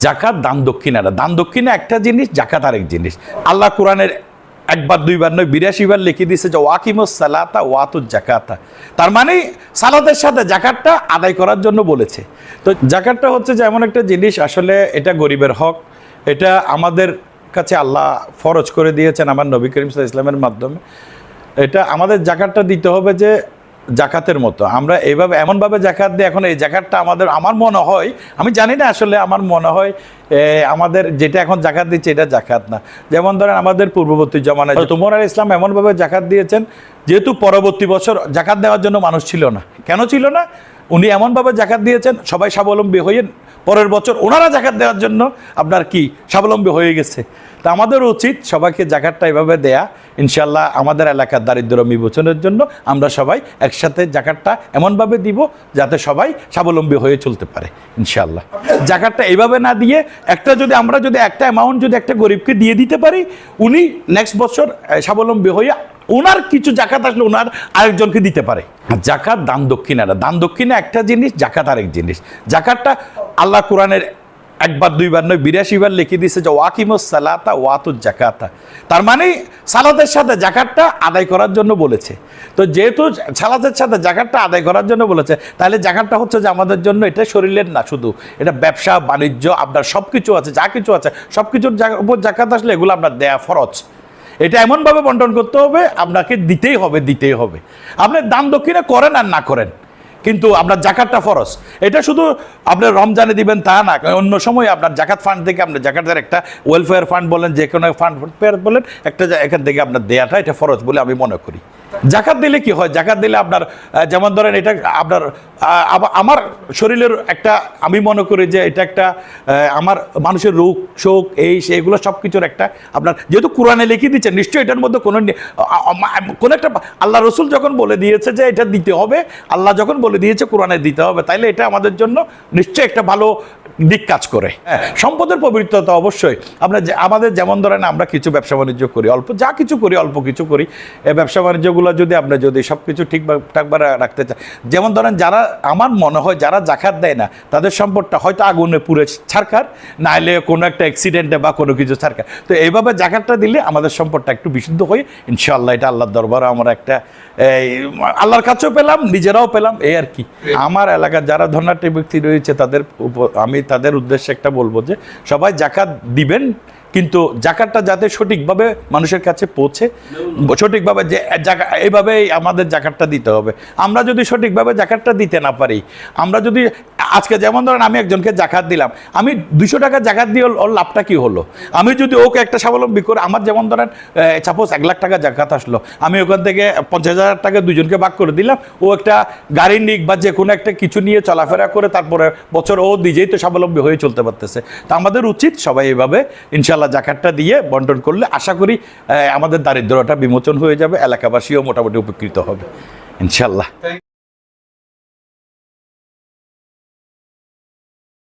জাকাত, দান দক্ষিণাটা দান দক্ষিণা একটা জিনিস, জাকাত আরেক জিনিস। আল্লাহ কোরআনের একবার, দুইবার নয়, বিরাশি বার লিখে দিয়েছে যে, ওয়াকিমুস সালাতা, ওয়াতুজ জাকাতা। তার মানে সালাতের সাথে জাকাতটা আদায় করার জন্য বলেছে। তো জাকাতটা হচ্ছে যে, এমন একটা জিনিস, আসলে এটা গরিবের হক। এটা আমাদের কাছে আল্লাহ ফরজ করে দিয়েছেন আমার নবী করিম আলাইহি ইসলামের মাধ্যমে। এটা আমাদের জাকাতটা দিতে হবে যে জাকাতের মতো। আমরা এইভাবে এমনভাবে জাকাত দিই এখন এই জাকাতটা আমাদের আমার মনে হয় আমি জানি না আসলে আমার মনে হয় আমাদের যেটা এখন জাকাত দিচ্ছে এটা জাকাত না। যেমন ধরেন আমাদের পূর্ববর্তী জমানায় তোমর আর ইসলাম এমনভাবে জাকাত দিয়েছেন যেহেতু পরবর্তী বছর জাকাত দেওয়ার জন্য মানুষ ছিল না। কেন ছিল না? উনি এমনভাবে জাকাত দিয়েছেন, সবাই স্বাবলম্বী হয়ে পরের বছর ওনারা জাকাত দেওয়ার জন্য আপনার কি? স্বাবলম্বী হয়ে গেছে। তা আমাদের উচিত সবাইকে জাকাতটা এভাবে দেয়া। ইনশাল্লাহ আমাদের এলাকার দারিদ্র বিমোচনের জন্য আমরা সবাই একসাথে জাকাতটা এমনভাবে দিব যাতে সবাই স্বাবলম্বী হয়ে চলতে পারে ইনশাল্লাহ জাকাতটা এইভাবে না দিয়ে একটা যদি আমরা যদি একটা অ্যামাউন্ট যদি একটা গরিবকে দিয়ে দিতে পারি, উনি নেক্সট বছর স্বাবলম্বী হয়ে ওনার কিছু জাকাত আসলে ওনার আরেকজনকে দিতে পারে। জাকাত দান দক্ষিণাটা দান দক্ষিণা একটা জিনিস, জাকাত আরেক জিনিস। জাকাতটা আল্লাহ কোরআনের একবার, দুইবার নয় বিরাশি বার লিখে দিয়েছে যে ওয়াকিমুস সালাতা ওয়াতুজ জাকাতা তার মানে সালাতের সাথে জাকাতটা আদায় করার জন্য বলেছে। তো যেহেতু সালাতের সাথে জাকাতটা আদায় করার জন্য বলেছে, তাহলে জাকাতটা হচ্ছে যে আমাদের জন্য এটা শরীরের না শুধু, এটা ব্যবসা, বাণিজ্য, আপনার সব কিছু আছে, যা কিছু আছে সব কিছুর উপর জাকাত আসলে এগুলো আপনার দেয়া ফরজ। এটা এমনভাবে বন্টন করতে হবে, আপনাকে দিতেই হবে দিতেই হবে। আপনি দান দক্ষিণে করেন আর না করেন, কিন্তু আপনার জাকাতটা ফরস এটা শুধু আপনি রমজানে দিবেন তা না, অন্য সময় আপনার জাকাত ফান্ড থেকে আপনার জাকাতের একটা ওয়েলফেয়ার ফান্ড বলেন যে কোনো ফান্ড বলেন, একটা এখান থেকে আপনার দেয়াটা এটা ফরজ বলে আমি মনে করি। জাকাত দিলে কি হয়? জাকাত দিলে আপনার যেমন ধরেন এটা আপনার আমার শরীরের একটা, আমি মনে করি যে এটা একটা আমার মানুষের রোগ, শোক, এই এগুলো সব কিছুর একটা আপনার, যেহেতু কোরআনে লিখে দিচ্ছে নিশ্চয়ই এটার মধ্যে কোনো কোনো একটা আল্লাহ রসুল যখন বলে দিয়েছে যে এটা দিতে হবে, আল্লাহ যখন বলে দিয়েছে কোরআনে দিতে হবে, তাইলে এটা আমাদের জন্য নিশ্চয়ই একটা ভালো দিক কাজ করে। হ্যাঁ সম্পদের পবিত্রতা অবশ্যই। আমরা আমাদের যেমন ধরেন আমরা কিছু ব্যবসা বাণিজ্য করি অল্প যা কিছু করি অল্প কিছু করি এই ব্যবসা বাণিজ্যগুলো যদি আমরা যদি সব কিছু ঠিকভাবে ঠিকভাবে রাখতে চাই যেমন ধরেন যারা আমার মনে হয় যারা জাকাত দেয় না তাদের সম্পদটা হয়তো আগুনে পুড়ে ছাড়কার নাহলে কোনো একটা অ্যাক্সিডেন্টে বা কোনো কিছু ছাড়কার তো এইভাবে জাকাতটা দিলে আমাদের সম্পদটা একটু বিশুদ্ধ হয়ে ইনশাআল্লাহ এটা আল্লাহর দরবারে আমরা একটা এই, আল্লাহর কাছেও পেলাম নিজেরাও পেলাম এই আর কি। আমার এলাকার যারা ধনাঢ্য ব্যক্তি রয়েছে তাদের উপর- আমি তাদের উদ্দেশ্যে একটা বলব যে সবাই জাকাত দিবেন কিন্তু জাকাতটা যাতে সঠিকভাবে মানুষের কাছে পৌঁছে, সঠিকভাবে যে এইভাবেই আমাদের জাকাতটা দিতে হবে। আমরা যদি সঠিকভাবে জাকাতটা দিতে না পারি, আমরা যদি, আজকে যেমন ধরেন আমি একজনকে জাকাত দিলাম, আমি দুশো টাকা জাকাত দিয়ে ওর লাভটা কি হলো? আমি যদি ওকে একটা স্বাবলম্বী করে, আমার যেমন ধরেন সাপোজ এক লাখ টাকা জাকাত আসলো, আমি ওখান থেকে পঞ্চাশ হাজার টাকা দুজনকে ভাগ করে দিলাম, ও একটা গাড়ি নিক বা যে কোনো একটা কিছু নিয়ে চলাফেরা করে, তারপরে বছর ও নিজেই তো স্বাবলম্বী হয়ে চলতে পারতেছে। তা আমাদের উচিত সবাই এভাবে ইনশাল্লাহ জাকাতটা দিয়ে বন্টন করলে আশা করি আমাদের দারিদ্রতা বিমোচন হয়ে যাবে, এলাকাবাসীও মোটামুটি উপকৃত হবে। ইনশাল্লাহ